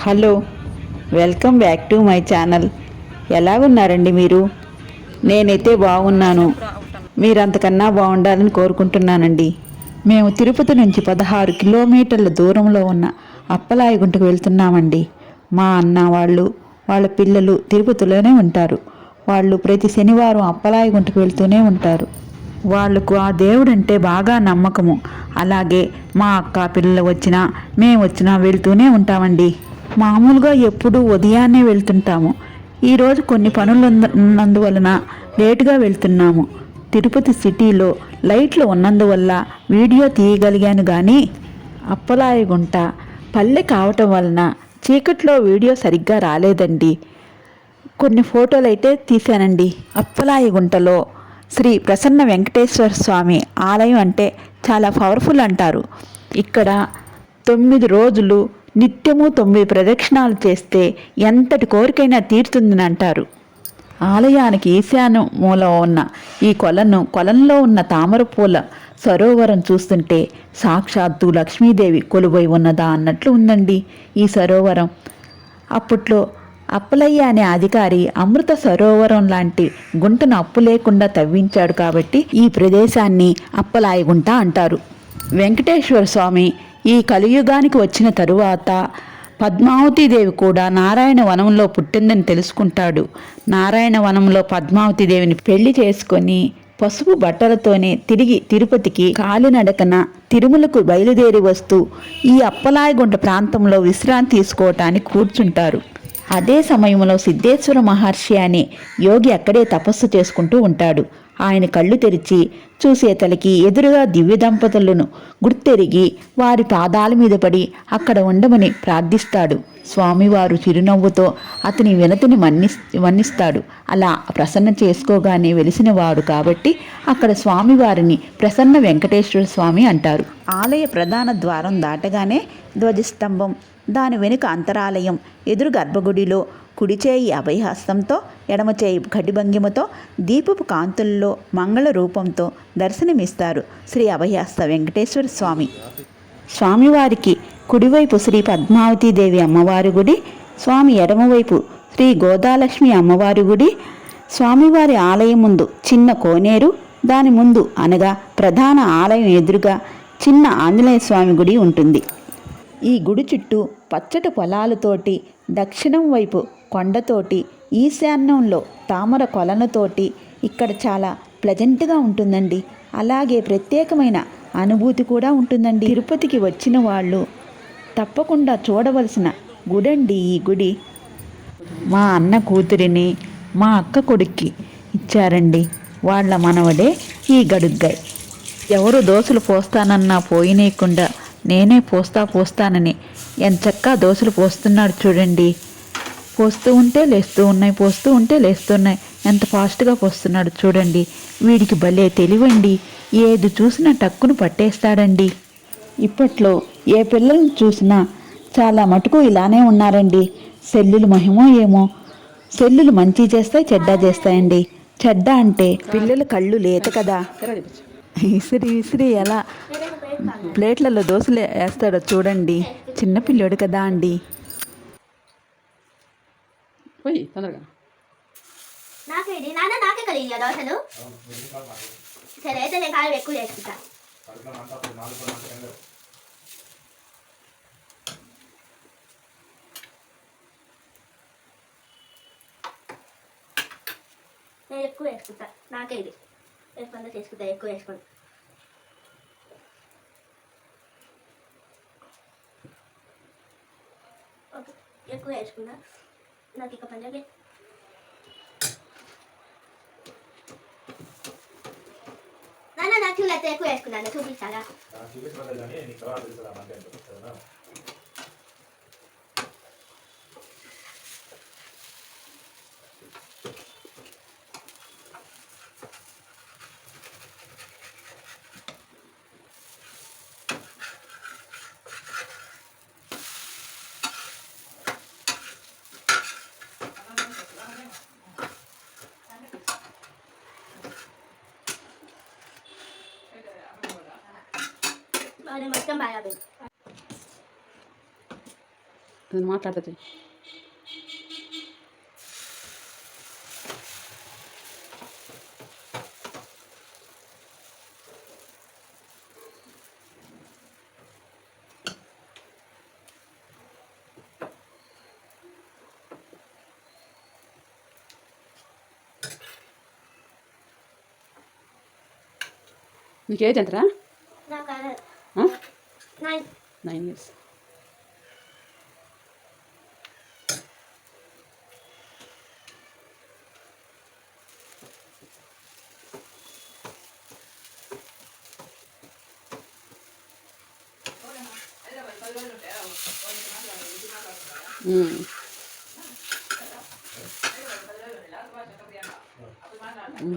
Hello welcome back to my channel. ఎలాగున్నారండి మీరు? నేనైతే బాగున్నాను. మీరంతకన్నా బాగుండాలని కోరుకుంటున్నానండి. మేము తిరుపతి నుంచి పదహారు కిలోమీటర్ల దూరంలో ఉన్న అప్పలాయగుంటకు వెళ్తున్నామండి. మా అన్న వాళ్ళు వాళ్ళ పిల్లలు తిరుపతిలోనే ఉంటారు. వాళ్ళు ప్రతి శనివారం అప్పలాయగుంటకు వెళ్తూనే ఉంటారు. వాళ్ళకు ఆ దేవుడు అంటే బాగా నమ్మకము. అలాగే మా అక్క పిల్లలు వచ్చినా మేము వచ్చినా వెళ్తూనే ఉంటామండి. మామూలుగా ఎప్పుడూ ఉదయాన్నే వెళ్తుంటాము. ఈరోజు కొన్ని పనులు ఉన్నందువలన లేటుగా వెళ్తున్నాము. తిరుపతి సిటీలో లైట్లు ఉన్నందువల్ల వీడియో తీయగలిగాను కానీ అప్పలాయగుంట పల్లె కావటం వలన చీకట్లో వీడియో సరిగ్గా రాలేదండి. కొన్ని ఫోటోలు అయితే తీశానండి. అప్పలాయగుంటలో శ్రీ ప్రసన్న వెంకటేశ్వర స్వామి ఆలయం అంటే చాలా పవర్ఫుల్ అంటారు. ఇక్కడ తొమ్మిది రోజులు నిత్యము తొమ్మిది ప్రదక్షిణాలు చేస్తే ఎంతటి కోరికైనా తీరుతుందని అంటారు. ఆలయానికి ఈశాన్య మూల ఉన్న ఈ కొలను కొలంలో ఉన్న తామర పూల సరోవరం చూస్తుంటే సాక్షాత్తు లక్ష్మీదేవి కొలువై ఉన్నదా అన్నట్లు ఉందండి ఈ సరోవరం. అప్పట్లో అప్పలయ్య అనే అధికారి అమృత సరోవరం లాంటి గుంటను అప్పు లేకుండా తవ్వించాడు కాబట్టి ఈ ప్రదేశాన్ని అప్పలాయి గుంట అంటారు. వెంకటేశ్వర స్వామి ఈ కలియుగానికి వచ్చిన తరువాత పద్మావతీదేవి కూడా నారాయణ వనంలో పుట్టిందని తెలుసుకుంటాడు. నారాయణ వనంలో పద్మావతీదేవిని పెళ్ళి చేసుకొని పసుపు బట్టలతోనే తిరిగి తిరుపతికి కాలినడకన తిరుమలకు బయలుదేరి వస్తూ ఈ అప్పలాయగుంట ప్రాంతంలో విశ్రాంతి తీసుకోవటానికి కూర్చుంటారు. అదే సమయంలో సిద్ధేశ్వర మహర్షి అనే యోగి అక్కడే తపస్సు చేసుకుంటూ ఉంటాడు. ఆయన కళ్ళు తెరిచి చూసేతలకి ఎదురుగా దివ్య దంపతులను గుర్తెరిగి వారి పాదాల మీద పడి అక్కడ ఉండమని ప్రార్థిస్తాడు. స్వామివారు చిరునవ్వుతో అతని వినతిని మన్నిస్ మన్నిస్తాడు. అలా ప్రసన్న చేసుకోగానే వెలిసిన వాడు కాబట్టి అక్కడ స్వామివారిని ప్రసన్న వెంకటేశ్వర స్వామి అంటారు. ఆలయ ప్రధాన ద్వారం దాటగానే ధ్వజస్తంభం దాని వెనుక అంతరాలయం ఎదురు గర్భగుడిలో కుడి చేయి అభయహస్తంతో ఎడమ చేయి ఘటిభంగిమతో దీపపు కాంతుల్లో మంగళ రూపంతో దర్శనమిస్తారు శ్రీ అభయహస్త వెంకటేశ్వర స్వామి. స్వామివారికి కుడివైపు శ్రీ పద్మావతీదేవి అమ్మవారి గుడి స్వామి ఎడమవైపు శ్రీ గోదాలక్ష్మి అమ్మవారి గుడి స్వామివారి ఆలయం ముందు చిన్న కోనేరు దాని ముందు అనగా ప్రధాన ఆలయం ఎదురుగా చిన్న ఆంజనేయ స్వామి గుడి ఉంటుంది. ఈ గుడి చుట్టూ పచ్చటి పొలాలతోటి దక్షిణం వైపు కొండతోటి ఈశాన్యంలో తామర కొలనుతోటి ఇక్కడ చాలా ప్లెజెంట్గా ఉంటుందండి. అలాగే ప్రత్యేకమైన అనుభూతి కూడా ఉంటుందండి. తిరుపతికి వచ్చిన వాళ్ళు తప్పకుండా చూడవలసిన గుడండి ఈ గుడి. మా అన్న కూతురిని మా అక్క కొడుక్కి ఇచ్చారండి. వాళ్ళ మనవడే ఈ గడుగ్గాయ్ ఎవరు దోశలు పోస్తానన్నా పోయినేయకుండా నేనే పోస్తా పోస్తానని ఎంచక్కా దోశలు పోస్తున్నాడు చూడండి. పోస్తూ ఉంటే లేస్తూ ఉన్నాయి పోస్తూ ఉంటే లేస్తున్నాయి ఎంత ఫాస్ట్గా పోస్తున్నాడు చూడండి. వీడికి భలే తెలివండి. ఏది చూసినా టక్కును పట్టేస్తాడండి. ఇప్పట్లో ఏ పిల్లల్ని చూసినా చాలా మటుకు ఇలానే ఉన్నారండి. సెల్లులు మహిమో ఏమో. సెల్లులు మంచి చేస్తాయి చెడ్డ చేస్తాయండి. చెడ్డ అంటే పిల్లల కళ్ళు లేత కదా. విసిరి విసిరి ఎలా. ప్లేట్లలో దోశలు వేస్తాడో చూడండి. చిన్నపిల్లోడు కదా అండి. పోయి తొందరగా. నాకేది నాన్న నాకే కలిగి దోశలు. సరే అయితే నేను కాలు ఎక్కువ చేసుకుంటా. నేను ఎక్కువ వేసుకుంటా నాకే ఇది. వేసుకుంటా చేసుకుంటా ఎక్కువ వేసుకుంటా ఓకే ఎక్కువ వేసుకున్నా Lagi ka pandagit. 나는 나중에 내 구했구 나. 내 소비 살 아. 아, 집에서 만들려 니? 니가 만들어서 만들면 좋겠잖 아. నేను మాట్లాడుతుంది నీకు ఏజ్ ఎంతరా నాకు అదే ఆ? నైన్ నైన్ ఇయర్స్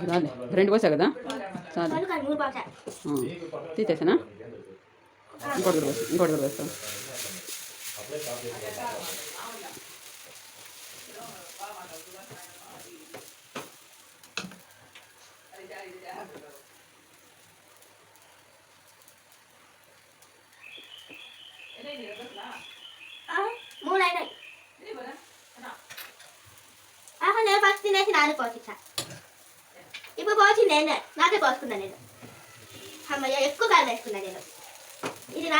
రాలే రెండు కోసా కదా చాలు వాళ్ళు కాదు మూడు బాగా ఆ. తీసేసానా ఇంకోటి కూడా వేస్తా ఇంకోటి కూడా వేస్తాం. మూడు నేను ఫస్ట్ తినేసి నాన్న పోసిచ్చా ఇప్పుడు పోసి నేనే నాకే పోసుకున్నా నేను. అమ్మయ్య ఎక్కువ కాదు వేసుకున్నా నేను.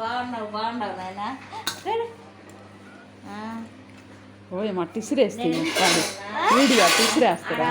బాగున్నావు బాగున్నావు నాయన. ఓ మా టిసిరేస్తుంది వీడియో టిసిరేస్తారా